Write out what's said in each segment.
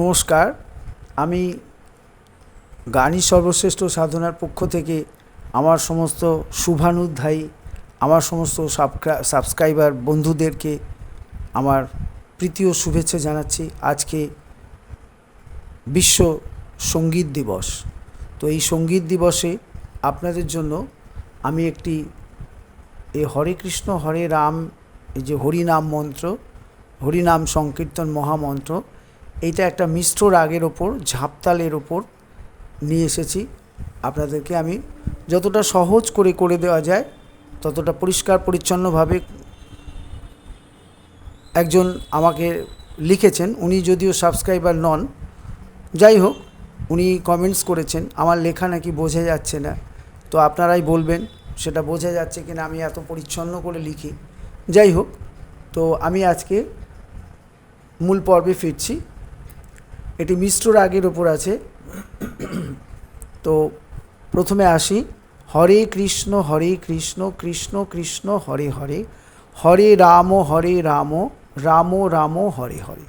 নমস্কার। আমি গানই সর্বশ্রেষ্ঠ সাধনার পক্ষ থেকে আমার সমস্ত শুভানুধ্যায়ী, আমার সমস্ত সাবস্ক্রাইবার বন্ধুদেরকে আমার প্রীতি ও শুভেচ্ছা জানাচ্ছি। আজকে বিশ্ব সংগীত দিবস। তো এই সংগীত দিবসে আপনাদের জন্য আমি একটি এ হরে কৃষ্ণ, হরে রাম, এই যে হরিনাম মন্ত্র, হরিনাম সংকীর্তন মহামন্ত্র এইটা একটা মিশ্র রাগের ওপর, ঝাপতালের ওপর নিয়ে এসেছি। আপনাদেরকে আমি যতটা সহজ করে করে দেওয়া যায়, ততটা পরিষ্কার পরিচ্ছন্নভাবে একজন আমাকে লিখেছেন। উনি যদিও সাবস্ক্রাইবার নন, যাই হোক, উনি কমেন্টস করেছেন, আমার লেখা নাকি বোঝা যাচ্ছে না। তো আপনারাই বলবেন, সেটা বোঝা যাচ্ছে কিনা আমি এত পরিচ্ছন্ন করে লিখি। যাই হোক, তো আমি আজকে মূল পর্বে ফিরছি। এটি মিশ্র রাগের ওপর আছে। তো প্রথমে আসি, হরে কৃষ্ণ হরে কৃষ্ণ কৃষ্ণ কৃষ্ণ, হরে হরে হরে রাম হরে রাম রাম রাম, হরে হরে।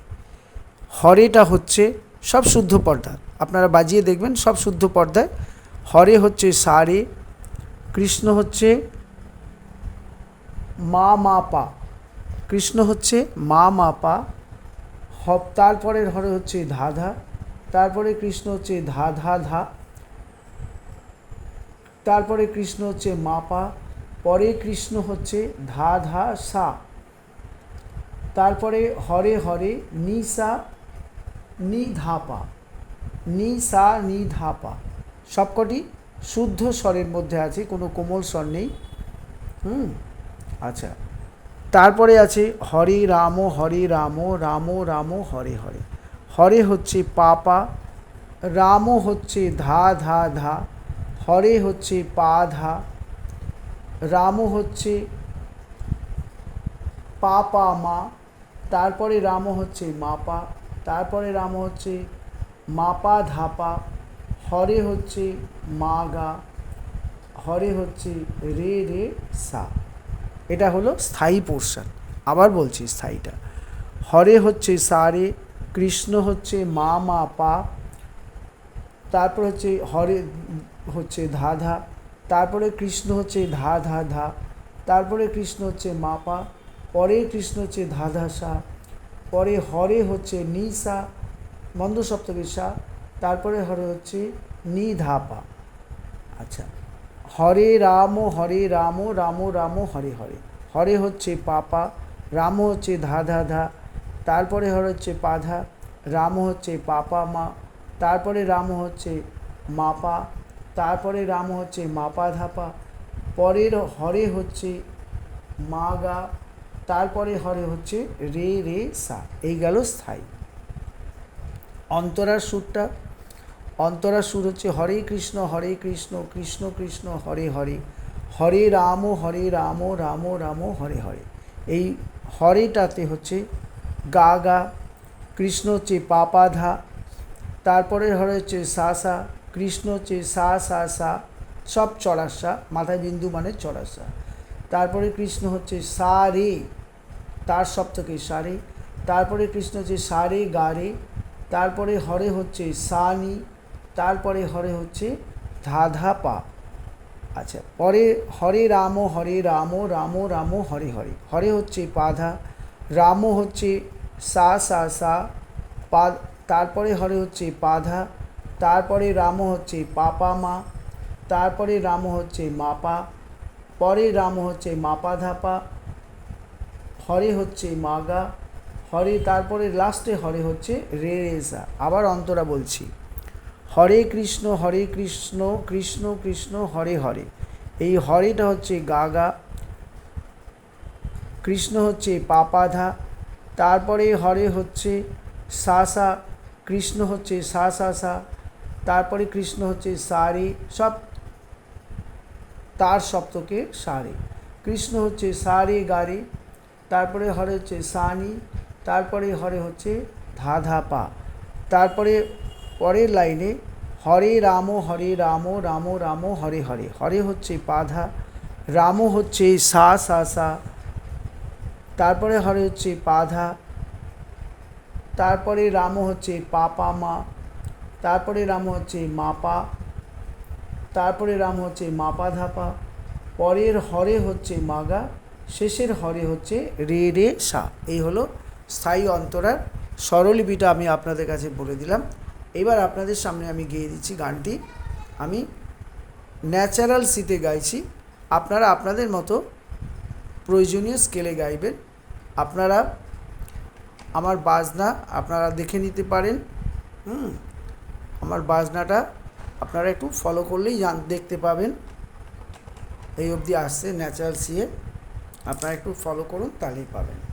হরেটা হচ্ছে সব শুদ্ধ পর্দা। আপনারা বাজিয়ে দেখবেন সব শুদ্ধ পর্দায় হরে হচ্ছে সারে, কৃষ্ণ হচ্ছে মা মা পা। কৃষ্ণ হচ্ছে মা মা পা হব তারপরের হরে হচ্ছে ধা ধা তারপরে কৃষ্ণ হচ্ছে ধা ধা ধা, তারপরে কৃষ্ণ হচ্ছে মাপা, পরে কৃষ্ণ হচ্ছে ধা ধা সা, তারপরে হরে হরে নি সা, নি ধাপা, নি সা, নি ধাপা, সবকটি শুদ্ধ স্বরের মধ্যে আছে, কোনো কোমল স্বর নেই। হুম আচ্ছা। তারপরে আছে হরে রাম হরে রাম রাম রাম, হরে হরে। হরে হচ্ছে পাপা, রাম হচ্ছে ধা ধা ধা। হরে হচ্ছে পা, ধা। রাম হচ্ছে পা পা মা। তারপরে রাম হচ্ছে মাপা। তারপরে রাম হচ্ছে মাপা, ধাপা। হরে হচ্ছে মা, গা। হরে হচ্ছে রে রে, সা। এটা হলো স্থায়ী পোর্শন। আবার বলছি স্থায়ীটা। হরে হচ্ছে সারে, কৃষ্ণ হচ্ছে মা মা, পা, তারপর হচ্ছে হরে হচ্ছে ধা ধা, তারপরে কৃষ্ণ হচ্ছে ধা ধা ধা, তারপরে কৃষ্ণ হচ্ছে মা, পা, পরে কৃষ্ণ হচ্ছে ধা ধা, সা, পরে হরে হচ্ছে নি, সা, মন্দ সপ্তমী সা, তারপরে হরে হচ্ছে নি, ধা, পা। আচ্ছা হরে রাম হরে রাম রাম রাম, হরে হরে। হরে হচ্ছে পাপা, রাম হচ্ছে ধা ধা ধা তারপরে হরে হচ্ছে পাধা রাম হচ্ছে পাপা মা, তারপরে রাম হচ্ছে মাপা, তারপরে রাম হচ্ছে মাপা ধাপা পরের হরে হচ্ছে মা গা তারপরে হরে হচ্ছে রে রে সা। এই গেল স্থায়ী। অন্তরার সুরটা অন্তরার সুর হচ্ছে হরে কৃষ্ণ হরে কৃষ্ণ কৃষ্ণ কৃষ্ণ, হরে হরে। হরে রাম হরে রাম রাম রাম, হরে হরে। এই হরেটাতে হচ্ছে গা গা, কৃষ্ণ হচ্ছে পাপা ধা। তারপরে হরে হচ্ছে সা সা, কৃষ্ণ হচ্ছে সা সা সা, সব চড়াসা মাথায় বিন্দু মানে চড়াসা তারপরে কৃষ্ণ হচ্ছে সা, রে, তার সপ্তকে সা, রে। তারপরে কৃষ্ণ হচ্ছে সা, রে, গা, রে। তারপরে হরে হচ্ছে সা, নি। তারপরে হরে হচ্ছে ধা ধা পা। আচ্ছা পরে হরে রাম হরে রাম রাম রাম, হরে হরে। হরে হচ্ছে পাধা রাম হচ্ছে সা সা সা, পা, তারপরে হরে হচ্ছে পাধা তারপরে রাম হচ্ছে পাপা মা, তারপরে রাম হচ্ছে মাপা, পরে রাম হচ্ছে মাপা ধাপা, হরে হচ্ছে মাগা, হরে, তারপরে লাস্টে হরে হচ্ছে রে রেসা আবার অন্তরা বলছি। হরে কৃষ্ণ হরে কৃষ্ণ কৃষ্ণ কৃষ্ণ, হরে হরে। এই হরেটা হচ্ছে গাগা, কৃষ্ণ হচ্ছে পাপাধা, তারপরে হরে হচ্ছে সা সা কৃষ্ণ হচ্ছে সা সা সা তারপরে কৃষ্ণ হচ্ছে সারে, সব তার সপ্তকে সারে। কৃষ্ণ হচ্ছে সারে গারে, তারপরে হরে হচ্ছে সানি, তারপরে হরে হচ্ছে ধা ধা পা তারপরে পরের লাইনে হরে রাম হরে রাম রাম রাম, হরে হরে। হরে হচ্ছে পাধা রাম হচ্ছে সা সা সা। তারপরে হরে হচ্ছে পাধা তারপরে রাম হচ্ছে পাপা, মা। তারপরে রাম হচ্ছে মাপা, তারপরে রাম হচ্ছে মাপা, ধাপা। পরের হরে হচ্ছে মাগা, শেষের হরে হচ্ছে রে রে, সা। এই হলো স্থায়ী অন্তরার স্বরলিপিটা আমি আপনাদের কাছে বলে দিলাম। এবার আপনাদের সামনে আমি গেয়ে দিচ্ছি গানটি। আমি ন্যাচারাল সিতে গাইছি। আপনারা আপনাদের মতো প্রয়োজনীয় স্কেলে গাইবেন। আপনারা আমার বাজনা আপনারা দেখে নিতে পারেন। হুম, আমার বাজনাটা আপনারা একটু ফলো করলেই জান, দেখতে পাবেন। এই অবধি আসছে ন্যাচারাল সিয়ে। আপনারা একটু ফলো করুন, তাহলেই পাবেন।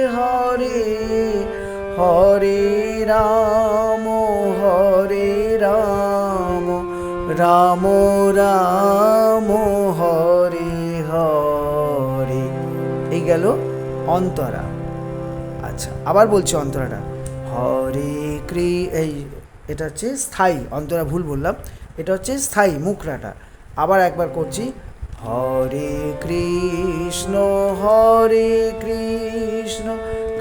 হরে রাম হরে রাম রাম রাম, হরে হরে। এই গেল অন্তরা। আচ্ছা আবার বলছি অন্তরাটা। হরে ক্রি, এই এটা হচ্ছে স্থায়ী, অন্তরা ভুল বললাম। এটা হচ্ছে স্থায়ী, মুখরাটা। আবার একবার করছি। হরে কৃষ্ণ হরে কৃষ্ণ।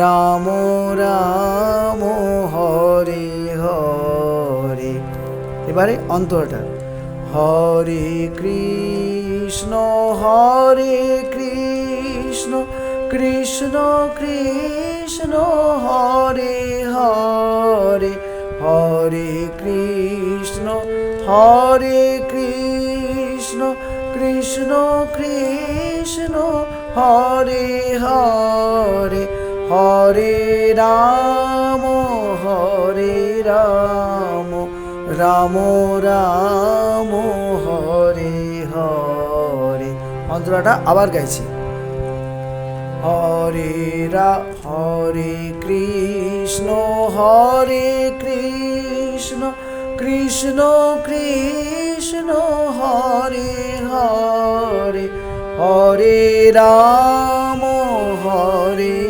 রাম রাম, হরে হরে। এবারে অন্তরটা। হরে কৃষ্ণ হরে কৃষ্ণ কৃষ্ণ কৃষ্ণ, হরে হরে হরে কৃষ্ণ হরে কৃষ্ণ কৃষ্ণ কৃষ্ণ, হরে হরে। হরে রাম হরে রাম রাম রাম, হরে হরে। মন্ত্রটা আবার গাইছি। হরে রা, হরে কৃষ্ণ হরে কৃষ্ণ কৃষ্ণ কৃষ্ণ, হরে হরে। হরে রাম, হরে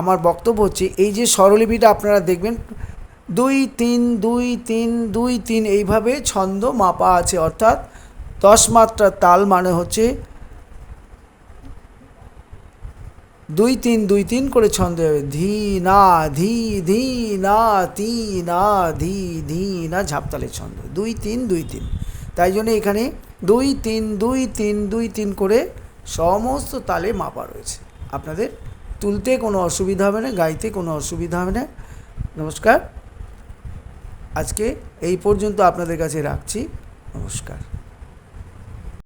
আমার বক্তব্য হচ্ছে, এই যে স্বরলিপিটা আপনারা দেখবেন, দুই তিন দুই তিন দুই তিন, এইভাবে ছন্দ মাপা আছে, অর্থাৎ দশ মাত্রার তাল মানে হচ্ছে দুই তিন দুই তিন করে ছন্দ হবে, ধি, না, ধি ধি, না, তি, না, ধি ধি, না ঝাপতালের ছন্দ, দুই তিন দুই তিন। তাই জন্য এখানে দুই তিন দুই তিন দুই তিন করে সমস্ত তালে মাপা রয়েছে। আপনাদের তুলতে কোনো অসুবিধা হবে না, গাইতে কোনো অসুবিধা হবে না। নমস্কার। আজকে এই পর্যন্ত আপনাদের কাছে রাখছি। নমস্কার।